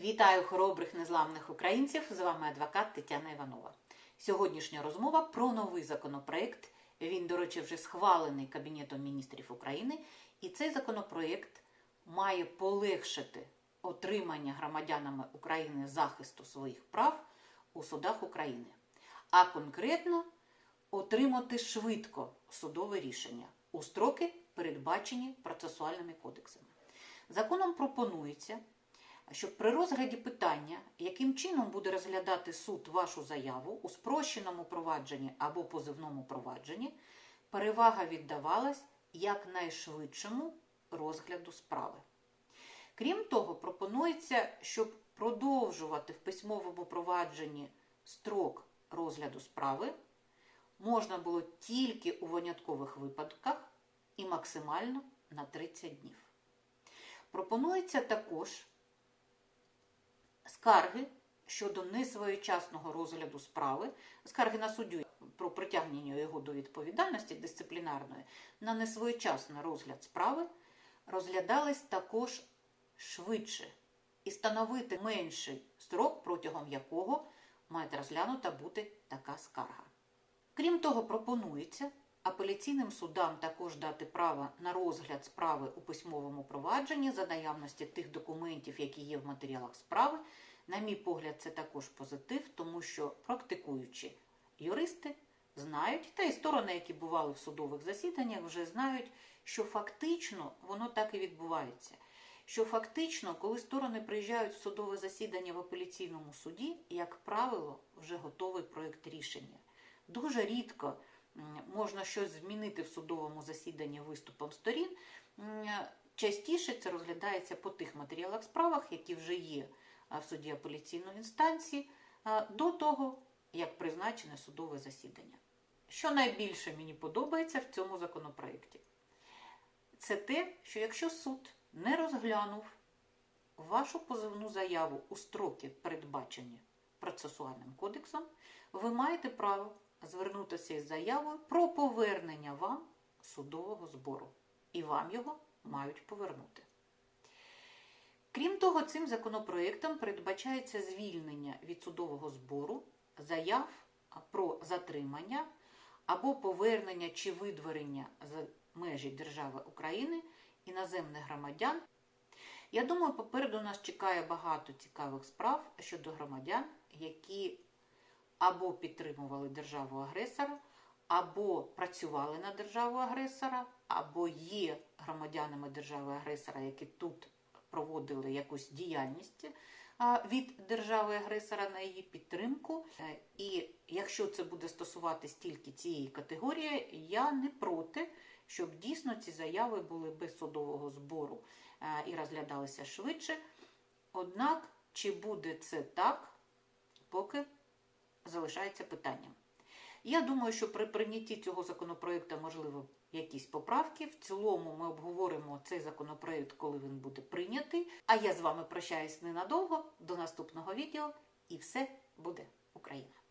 Вітаю хоробрих незламних українців! З вами адвокат Тетяна Іванова. Сьогоднішня розмова про новий законопроект. Він, до речі, вже схвалений Кабінетом міністрів України, і цей законопроект має полегшити отримання громадянами України захисту своїх прав у судах України, а конкретно отримати швидко судове рішення у строки, передбачені процесуальними кодексами. Законом пропонується щоб при розгляді питання, яким чином буде розглядати суд вашу заяву у спрощеному провадженні або позивному провадженні, перевага віддавалась якнайшвидшому розгляду справи. Крім того, пропонується, щоб продовжувати в письмовому провадженні строк розгляду справи можна було тільки у виняткових випадках і максимально на 30 днів. Пропонується також скарги щодо несвоєчасного розгляду справи, скарги на суддю про притягнення його до відповідальності дисциплінарної на несвоєчасний розгляд справи розглядались також швидше і становити менший строк, протягом якого має розглянута бути така скарга. Крім того, пропонується апеляційним судам також дати право на розгляд справи у письмовому провадженні за наявності тих документів, які є в матеріалах справи. На мій погляд, це також позитив, тому що практикуючі юристи знають, та й сторони, які бували в судових засіданнях, вже знають, що фактично воно так і відбувається. Що фактично, коли сторони приїжджають в судове засідання в апеляційному суді, як правило, вже готовий проєкт рішення. Дуже рідко можна щось змінити в судовому засіданні виступом сторін. Частіше це розглядається по тих матеріалах справах, які вже є в суді апеляційної інстанції, до того, як призначене судове засідання. Що найбільше мені подобається в цьому законопроєкті? Це те, що якщо суд не розглянув вашу позовну заяву у строки, передбачені процесуальним кодексом, ви маєте право звернутися із заявою про повернення вам судового збору. І вам його мають повернути. Крім того, цим законопроєктом передбачається звільнення від судового збору заяв про затримання або повернення чи видворення за межі держави України іноземних громадян. Я думаю, попереду нас чекає багато цікавих справ щодо громадян, які або підтримували державу-агресора, або працювали на державу-агресора, або є громадянами держави-агресора, які тут проводили якусь діяльність від держави-агресора на її підтримку. Е, і якщо це буде стосуватись тільки цієї категорії, я не проти, щоб дійсно ці заяви були без судового збору е, і розглядалися швидше. Однак, чи буде це так, поки залишається питанням. Я думаю, що при прийнятті цього законопроекту можливо якісь поправки. В цілому ми обговоримо цей законопроект, коли він буде прийнятий. А я з вами прощаюсь ненадовго. До наступного відео і все буде Україна!